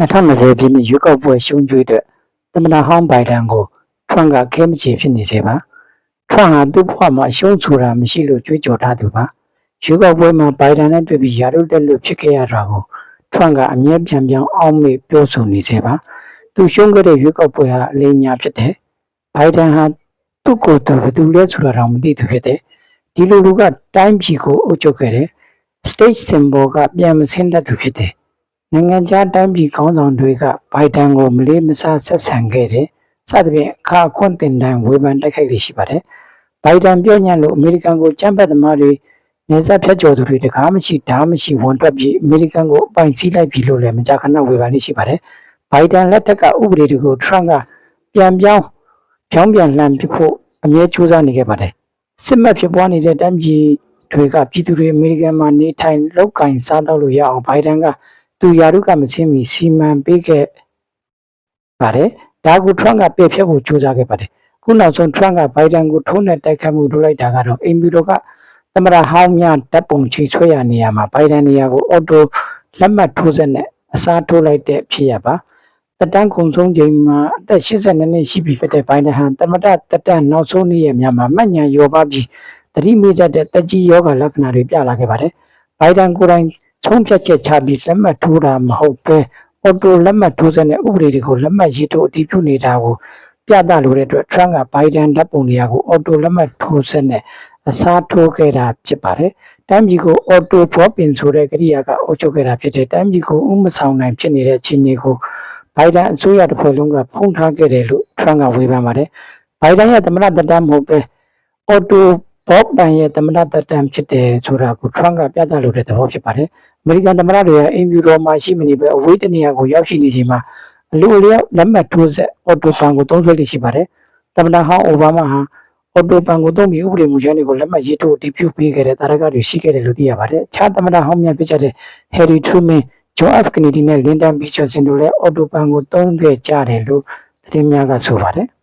2020ပြည့်နှစ်ရွေးကောက်ပွဲရှုံးကျွေးတဲ့သမ္မတဟောင်းဘိုင်ဒန်ကိုထရန့်ကခဲမချေဖြစ်နေစေပါထရန့်ဟာသူ့ဘဝမှာအရှုံးဆိုတာမရှိလို့ကြွေးကြော်ထားသူပါရွေးကောက်ပွဲမှာဘိုင်ဒန်နဲ့တွေ့ပြီးရာထူးတက်လို့ဖြစ်ခဲ့ရတာကိုထရန့်ကအမြဲပြန်ပြောင်းအောက်မေ့ပြောဆိုနေစေပါသူရှုံးခဲ့တဲ့ရွေးကောက်ပွဲဟာအလိမ်ညာဖြစ်တယ်ဘိုင်ဒန်ဟာသူ့ကိုယ်သူဘယ်သူလဲဆိုတာတော့မသိသူဖြစ်တယ်ဒီလိုလူကတိုင်းပြည်ကိုအုပ်ချုပ်ခဲ့တယ် stage symbol ကပြန်မဆင်းတတ်သူဖြစ်တယ် နိုင်ငံခြားတိုင်းပြည်ခေါင်းဆောင်တွေကဘိုင်ဒန်ကိုမလေးမစားဆက်ဆံခဲ့တယ်။စသဖြင့်အခါအခွင့်တင်တိုင်းဝေဖန်တိုက်ခိုက်လေရှိပါတယ်။ဘိုင်ဒန်ပြောညံ့လို့အမေရိကန်ကိုကြမ်းဖက်သမားတွေနေဆက်ဖြတ်ကျော်သူတွေတကားမရှိဓားမရှိဝန်တွက်ပြီးအမေရိကန်ကိုအပိုင်စီးလိုက်ပြီလို့လည်းမကြာခဏဝေဖန်လေရှိပါတယ်။ဘိုင်ဒန်လက်ထက်ကဥပဒေတွေကိုထရန့်ကပြန်ပြောင်းဖြောင်းပြန်လှန်ပစ်ဖို့အမြဲကြိုးစားနေခဲ့ပါတယ်။စစ်မှတ်ဖြစ်ပွားနေတဲ့တိုင်းပြည်တွေကပြည်သူတွေအမေရိကန်မှာနေထိုင်လောက်ကင်စားတော့လို့ရအောင်ဘိုင်ဒန်က သူယာရုကမချင်းမီစီမံပေးခဲ့ပါတယ်ဒါကိုထရန့်ကပြည့်ဖြတ်ဖို့ကြိုးစားခဲ့ပါတယ်ခုနောက်ဆုံးထရန့်ကဘိုင်ဒန်ကိုထုံးနဲ့တိုက်ခတ်မှုလုပ်လိုက်တာကတော့အိမ်ဘီရိုကသမရဟောင်းများဓာတ်ပုံချိန်ဆွဲရနေရမှာဘိုင်ဒန်နေရာကိုအော်တိုလက်မှတ်ထိုးစက်နဲ့အစားထိုးလိုက်တဲ့ဖြစ်ရပါတတန်းခုံဆုံးချိန်မှာအသက်82နှစ်ရှိပြီဖြစ်တဲ့ဘိုင်ဒန်ဟန်သမတတတန်းနောက်ဆုံးနေ့ရဲ့များမှာမှတ်ညာရောပါပြီးသတိမေ့တတ်တဲ့တက်ကြီးယောဂလက္ခဏာတွေပြလာခဲ့ပါတယ်ဘိုင်ဒန်ကိုယ်တိုင် ဆုံးဖြတ်ချက်ချပြီးလက်မှတ်ထိုးတာမဟုတ်ပဲအော်တိုလက်မှတ်ထိုးစတဲ့ဥပဒေတွေကိုလက်မှတ်ရေးထိုးအတည်ပြုနေတာကိုပြသလိုတဲ့အတွက်ထရန့်ကဘိုင်ဒန်တပ်ပုံတွေကကိုအော်တိုလက်မှတ်ထိုးစနဲ့အစားထိုးခဲ့တာဖြစ်ပါတယ်။တိုင်းပြည်ကိုအော်တိုဘောပင်ဆိုတဲ့ကရိယာကအုပ်ချုပ်ခဲ့တာဖြစ်တဲ့တိုင်းပြည်ကိုဥမဆောင်နိုင်ဖြစ်နေတဲ့အခြေအနေကိုဘိုင်ဒန်အစိုးရတစ်ဖွဲ့လုံးကဖုံးထားခဲ့တယ်လို့ထရန့်ကဝေဖန်ပါတယ်။ဘိုင်ဒန်ရဲ့သမ္မတသက်တမ်းမဟုတ်ပဲအော်တို ဘောပန်ရဲ့သမ္မတသက်တမ်းဖြစ်တယ်ဆိုတာကိုထရန့်ကပြသလိုတဲ့သဘောဖြစ်ပါတယ်။အမေရိကန်သမ္မတတွေကအိမ်ဖြူတော်မှာရှိမနေပဲအဝေးတနေရာကိုရောက်ရှိနေချိန်မှာအလိုအလျောက်လက်မှတ်ထိုးဆက်အော်တိုပန်ကိုသုံးဆွဲလိရှိပါတယ်။သမ္မတဟောင်းအိုဘားမားဟာအော်တိုပန်ကိုသုံးပြီးဥပဒေမူကြမ်းတွေကိုလက်မှတ်ရေးထိုးအတည်ပြုပေးခဲ့တဲ့တာရကတွေရှိခဲ့တယ်လို့သိရပါတယ်။ခြားသမ္မတဟောင်းများဖြစ်ကြတဲ့ Harry Truman, John F. Kennedy နဲ့ Lyndon B. Johnson တို့လည်းအော်တိုပန်ကိုသုံးခဲ့ကြတယ်လို့သတင်းများကဆိုပါတယ်။